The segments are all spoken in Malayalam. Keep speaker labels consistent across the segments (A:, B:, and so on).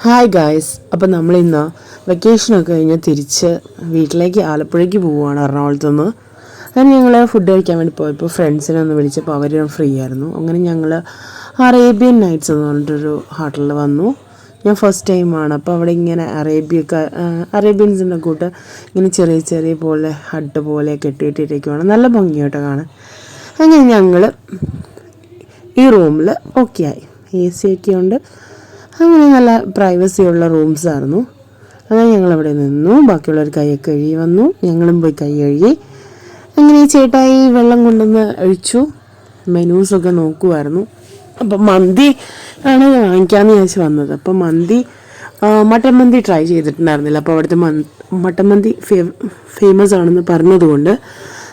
A: ഹായ് ഗായ്സ് അപ്പം നമ്മൾ ഇന്ന് വെക്കേഷനൊക്കെ കഴിഞ്ഞ് തിരിച്ച് വീട്ടിലേക്ക് ആലപ്പുഴയ്ക്ക് പോവുകയാണ് എറണാകുളത്ത് നിന്ന്. അങ്ങനെ ഞങ്ങൾ ഫുഡ് കഴിക്കാൻ വേണ്ടി പോയപ്പോൾ ഫ്രണ്ട്സിനെ ഒന്ന് വിളിച്ചപ്പോൾ അവർ ഫ്രീ ആയിരുന്നു. അങ്ങനെ ഞങ്ങൾ അറേബ്യൻ നൈറ്റ്സ് എന്ന് പറഞ്ഞിട്ടൊരു ഹോട്ടലിൽ വന്നു. ഞാൻ ഫസ്റ്റ് ടൈമാണ് അപ്പോൾ അവിടെ ഇങ്ങനെ അറേബ്യക്ക അറേബ്യൻസിന്റെ കൂട്ട് ഇങ്ങനെ ചെറിയ ചെറിയ പോലെ ഹട്ട് പോലെ കെട്ടിയിട്ടിരിക്കുവാണ്. നല്ല ഭംഗിയായിട്ട് കാണാൻ. അങ്ങനെ ഞങ്ങൾ ഈ റൂമിൽ ഓക്കെ ആയി. എ സി ഒക്കെ ഉണ്ട്. അങ്ങനെ നല്ല പ്രൈവസി ഉള്ള റൂംസ് ആയിരുന്നു. അങ്ങനെ ഞങ്ങൾ അവിടെ നിന്നു. ബാക്കിയുള്ളവർ കൈയൊക്കെ കഴുകി വന്നു. ഞങ്ങളും പോയി കൈ കഴുകി. അങ്ങനെ ചേട്ടായി വെള്ളം കൊണ്ടുവന്ന് ഒഴിച്ചു. മെനൂസൊക്കെ നോക്കുമായിരുന്നു അപ്പം മന്തി ആണ് വാങ്ങിക്കാമെന്ന് വിചാരിച്ച് വന്നത്. അപ്പം മന്തി മട്ടൻ മന്തി ട്രൈ ചെയ്തിട്ടുണ്ടായിരുന്നില്ല. അപ്പോൾ അവിടുത്തെ മട്ടൻ മന്തി ഫേമസ് ആണെന്ന് പറഞ്ഞതുകൊണ്ട്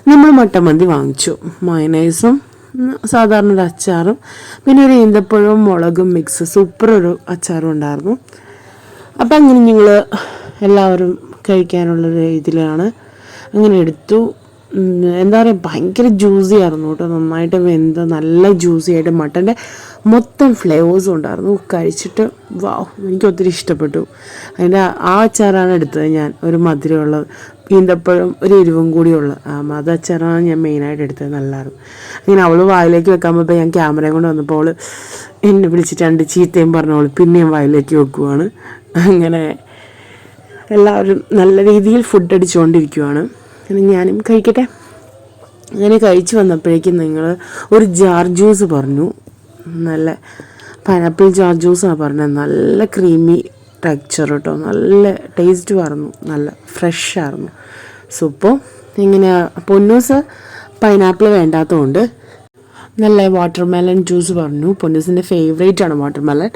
A: നമ്മൾ മട്ടൻ മന്തി വാങ്ങിച്ചു. മയനൈസും സാധാരണ ഒരു അച്ചാറും പിന്നെ ഒരു ഈന്തപ്പഴവും മുളകും മിക്സ് സൂപ്പർ ഒരു അച്ചാറും ഉണ്ടായിരുന്നു. അപ്പം അങ്ങനെ ഞങ്ങൾ എല്ലാവരും കഴിക്കാനുള്ളൊരു ഇതിലാണ്. അങ്ങനെ എടുത്തു. എന്താ പറയുക ഭയങ്കര ജ്യൂസി ആയിരുന്നു കേട്ടോ. നന്നായിട്ട് വെന്ത് നല്ല ജ്യൂസി ആയിട്ട് മട്ടന്റെ മൊത്തം ഫ്ലേവേഴ്സും ഉണ്ടായിരുന്നു. കഴിച്ചിട്ട് വാവ് എനിക്ക് ഒത്തിരി ഇഷ്ടപ്പെട്ടു. അതിന്റെ ആ അച്ചാറാണ് എടുത്തത് ഞാൻ ഒരു മധുരമുള്ളത്. ഈന്തപ്പഴം ഒരു എരിവും കൂടിയുള്ള അത് അച്ചാറാണ് ഞാൻ മെയിനായിട്ട് എടുത്തത് നല്ലതായിരുന്നു അങ്ങനെ അവൾ വായിലേക്ക് വെക്കാൻ പോയപ്പോൾ ഞാൻ ക്യാമറയും കൊണ്ട് വന്നപ്പോൾ അവൾ എന്നെ വിളിച്ചിട്ട് രണ്ട് ചീത്തയും പറഞ്ഞവൾ പിന്നെയും വായിലേക്ക് വെക്കുവാണ്. അങ്ങനെ എല്ലാവരും നല്ല രീതിയിൽ ഫുഡ് അടിച്ചുകൊണ്ടിരിക്കുവാണ് അങ്ങനെ ഞാനും കഴിക്കട്ടെ. അങ്ങനെ കഴിച്ചു വന്നപ്പോഴേക്കും നിങ്ങൾ ഒരു ജാർ ജ്യൂസ് പറഞ്ഞു. നല്ല പൈനാപ്പിൾ ജാർ ജ്യൂസാണ് പറഞ്ഞത്. നല്ല ക്രീമി ടെക്സ്ചർ കേട്ടോ. നല്ല ടേസ്റ്റ് പറഞ്ഞു നല്ല ഫ്രഷ് ആയിരുന്നു. സോ ഇപ്പോൾ ഇങ്ങനെ പൊന്നൂസ് പൈനാപ്പിൾ വേണ്ടാത്തതുകൊണ്ട് നല്ല വാട്ടർമെലൺ ജ്യൂസ് പറഞ്ഞു. പൊന്നൂസിന്റെ ഫേവറേറ്റ് ആണ് വാട്ടർമെലൺ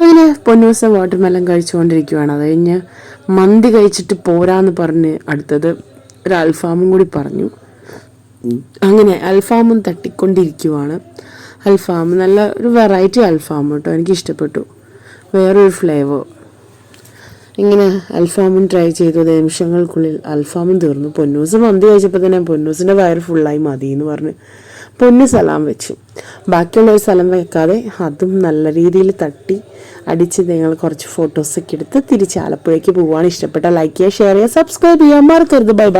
A: അങ്ങനെ പൊന്നൂസ് വാട്ടർമെലൺ കഴിച്ചുകൊണ്ടിരിക്കുകയാണ് അത് കഴിഞ്ഞ് മന്തി കഴിച്ചിട്ട് പോരാന്ന് പറഞ്ഞ് അടുത്തത് ഒരു അൽഫാമും കൂടി പറഞ്ഞു. അങ്ങനെ അൽഫാമും തട്ടിക്കൊണ്ടിരിക്കുവാണ്. അൽഫാം നല്ല ഒരു വെറൈറ്റി അൽഫാം കേട്ടോ എനിക്ക് ഇഷ്ടപ്പെട്ടു വേറൊരു ഫ്ലേവർ ഇങ്ങനെ അൽഫാമും ട്രൈ ചെയ്തു. നിമിഷങ്ങൾക്കുള്ളിൽ അൽഫാമും തീർന്നു. പൊന്നൂസ് മന്തി കഴിച്ചപ്പോൾ തന്നെ പൊന്നൂസിന്റെ വയറ് ഫുള്ളായി മതി എന്ന് പറഞ്ഞ് പൊന്നു സലാം വെച്ചു. ബാക്കിയുള്ള ഒരു സ്ഥലം വെക്കാതെ അതും നല്ല രീതിയിൽ തട്ടി അടിച്ച് നിങ്ങൾ കുറച്ച് ഫോട്ടോസൊക്കെ എടുത്ത് തിരിച്ച് ആലപ്പുഴയ്ക്ക് പോവാണ്. ഇഷ്ടപ്പെട്ട ലൈക്ക് ചെയ്യുക ഷെയർ ചെയ്യുക സബ്സ്ക്രൈബ് ചെയ്യാൻ മറക്കരുത്. Bye bye